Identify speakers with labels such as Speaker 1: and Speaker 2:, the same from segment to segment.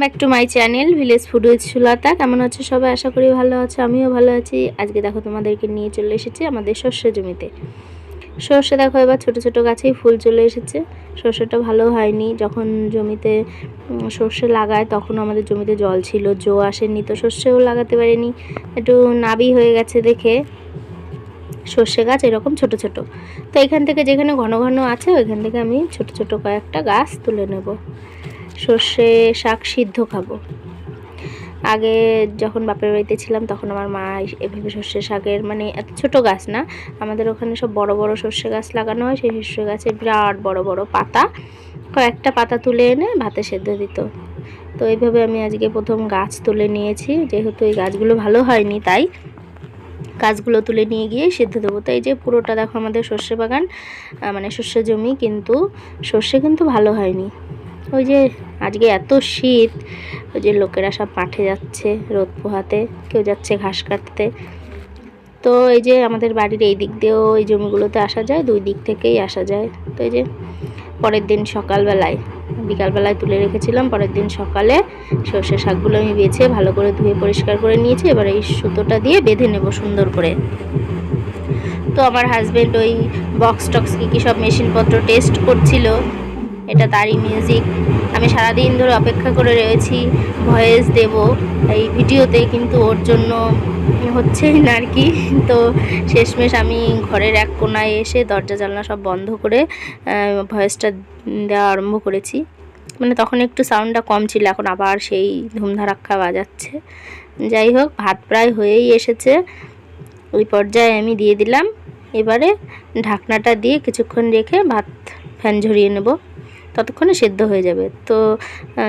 Speaker 1: Back to my channel village food with Sulata কেমন আছো সবাই? আশা করি ভালো আছো, আমিও ভালো আছি। আজকে দেখো তোমাদেরকে নিয়ে চলে এসেছি আমাদের সর্ষে জমিতে। সর্ষে দেখো এবার ছোট ছোট গাছেই ফুল চলে এসেছে। সর্ষেটা ভালো হয়নি। যখন জমিতে সর্ষে লাগায়, তখন আমাদের জমিতে জল ছিল, জো আসেনি, তো সর্ষেও লাগাতে পারিনি। একটু নাবি হয়ে গেছে দেখে। সর্ষে গাছ এরকম ছোট ছোট। তো এখান থেকে যেখানে ঘন ঘন আছে, ওইখান থেকে আমি ছোট ছোট কয়েকটা গাছ তুলে নেব। সর্ষে শাক সিদ্ধ খাব। আগে যখন বাপের বাড়িতে ছিলাম, তখন আমার মা এভাবে সর্ষে শাকের মানে এত ছোট গাছ না, আমাদের ওখানে সব বড় বড় সর্ষে গাছ লাগানো হয়। সেই সর্ষে গাছে বিরাট বড় বড় পাতা। কয়েকটা পাতা তুলে এনে ভাতে সেদ্ধ দিত। তো এইভাবে আমি আজকে প্রথম গাছ তুলে নিয়েছি। যেহেতু এই গাছগুলো ভালো হয়নি, তাই গাছগুলো তুলে নিয়ে গিয়ে সেদ্ধ দেবো। তাই যে পুরোটা দেখো আমাদের সর্ষে বাগান মানে সর্ষে জমি, কিন্তু সর্ষে কিন্তু ভালো হয়নি। ওই যে আজকে এত শীত, ওই যে লোকেরা সব মাঠে যাচ্ছে রোদ পোহাতে, কেউ যাচ্ছে ঘাস কাটতে। তো এই যে আমাদের বাড়ির এই দিক দিয়েও এই জমিগুলোতে আসা যায়, দুই দিক থেকেই আসা যায়। তো এই যে পরের দিন সকালবেলায়, বিকালবেলায় তুলে রেখেছিলাম, পরের দিন সকালে সর্ষে শাকগুলো আমি বেছে ভালো করে ধুয়ে পরিষ্কার করে নিয়েছি, এবার এই সুতোটা দিয়ে বেঁধে নেব সুন্দর করে। তো আমার হাজবেন্ড ওই বক্স টক্স কী কী সব মেশিনপত্র টেস্ট করছিল এটা তারই মিউজিক আমি সারাদিন ধরে অপেক্ষা করে রয়েছি ভয়েস দেব। এই ভিডিওতে কিন্তু ওর জন্য হচ্ছেই না আর কি। তো শেষমেশ আমি ঘরের এক কোনায় এসে দরজা, জানলা সব বন্ধ করে ভয়েসটা দেওয়া আরম্ভ করেছি। মানে তখন একটু সাউন্ডটা কম ছিল, এখন আবার সেই ধুমধারাক্কা বাজাচ্ছে। যাই হোক, ভাত প্রায় হয়েই এসেছে। ওই পর্যায়ে আমি দিয়ে দিলাম। এবারে ঢাকনাটা দিয়ে কিছুক্ষণ রেখে ভাত ফ্যান ঝরিয়ে নেব। ততক্ষণে সেদ্ধ হয়ে যাবে। তো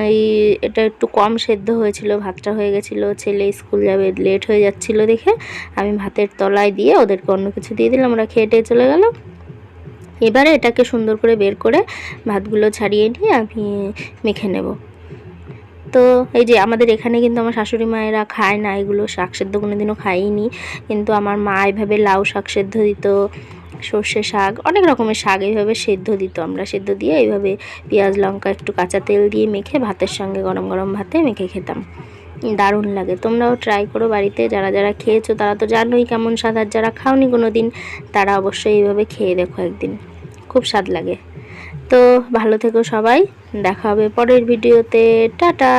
Speaker 1: এই এটা একটু কম সেদ্ধ হয়েছিল, ভাতটা হয়ে গেছিল, ছেলে স্কুল যাবে লেট হয়ে যাচ্ছিল দেখে আমি ভাতের তলায় দিয়ে ওদেরকে অন্য কিছু দিয়ে দিলাম, ওরা খেয়ে চলে গেল। এবারে এটাকে সুন্দর করে বের করে ভাতগুলো ছাড়িয়ে নিয়ে আমি মেখে নেব। তো, এই যে আমাদের এখানে কিন্তু আমার শাশুড়ি মায়েরা খায় না, এগুলো শাক সেদ্ধ কোনোদিনও খাইনি, কিন্তু আমার মা এভাবে লাউ শাক সেদ্ধ দিত সর্ষে শাক, অনেক রকমের শাক এইভাবে সেদ্ধ দিত আমরা। সেদ্ধ দিয়ে এইভাবে পেঁয়াজ, লঙ্কা, একটু কাঁচা তেল দিয়ে মেখে ভাতের সঙ্গে গরম গরম ভাতে মেখে খেতাম। দারুণ লাগে। তোমরাও ট্রাই করো বাড়িতে। যারা যারা খেয়েছো তারা তো জানোই কেমন স্বাদ। আর যারা খাওনি কোনো দিন তারা অবশ্যই এইভাবে খেয়ে দেখো একদিন। খুব স্বাদ লাগে। তো ভালো থেকো সবাই। দেখা হবে পরের ভিডিওতে টাটা!